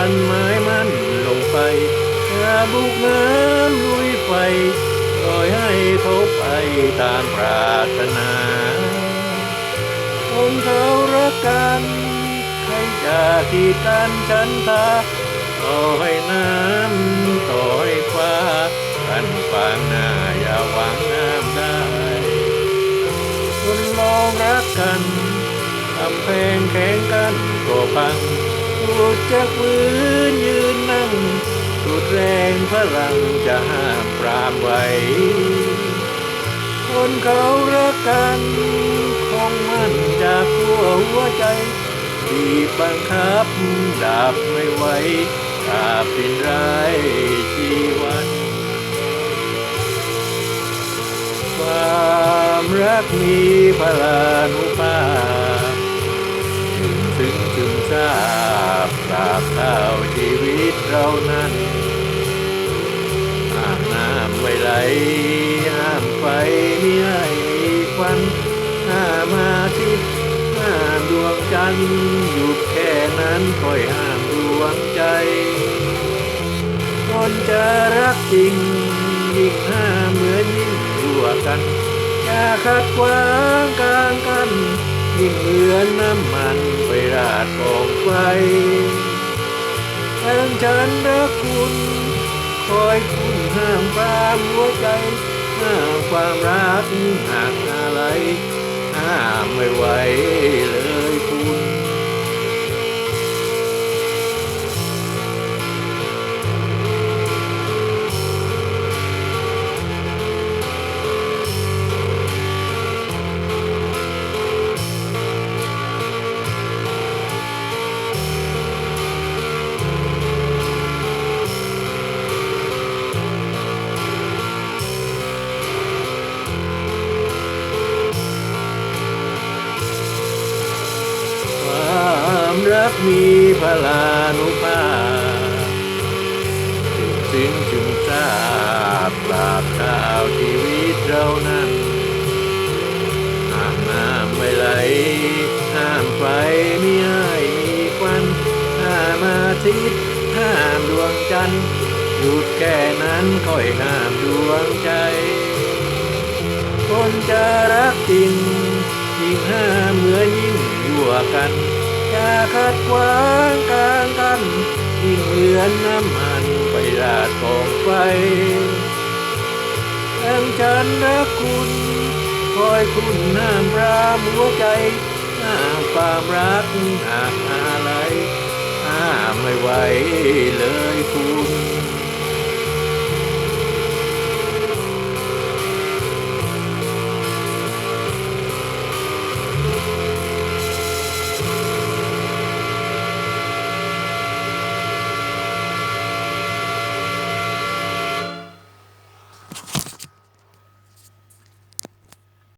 ันหมายมั่นลงไปอย่าบุกน้ำลุยไฟปล่อยให้เขาไปตามปรารถนา คนเขารักกันใครจะกีดกันฉันตาต่อให้น้ำต่อให้ฟ้ากันฝันหน้าอย่าหวังน้ำได้คนลองรักกันำแพงแข็งกันก็พังสุดจะฟื้นยืนนั่งสุดแรงพลังจะห้ามปรามไว้ คนเขารักกันคงมั่นจากขั้วหัวใจบีบบังคับดับไม่ไหวถ้าเป็นไรชีวันความรักมีพลานุภาพาบเท่าชีวิตเรานั้นห้ามน้ำไม่ไหลห้ามไฟไม่ให้มีควันห้ามอาทิตย์ห้ามดวงจันทร์หยุดแค่นั้นค่อยห้ามดวงใจ คนจะรักจริงยิ่งห้ามเหมือนยิ่งรั่วกันอย่าขัดขวางกลางกันยิ่งเหมือนน้ำมันไปราดกองไฟ แทงฉันรักคุณ คอยคุณห้ามปรามหัวใจห้ามความรักหากอะไรห้ามไม่ไหวเลย กมีพลานุภาพถึงถึงทราบปราบข่าวชีวิตเรานั้นห้ามน้ำไม่ไหลห้ามไฟไม่ให้มีควันห้ามอาทิตย์ห้ามดวงจันทร์หยุดแค่นั้นค่อยห้ามดวงใจ คนจะรักจริงยิ่งห้ามเหมือนยิ่งยั่วกัน อย่าขัดขวางกลางกันยิ่งเลือนน้ำมันไปราดกองไฟแองฉันรักคุณ คอยคุณห้ามปรามหัวใจห้ามความรักหากอะไรห้ามไม่ไหวเลยคุณ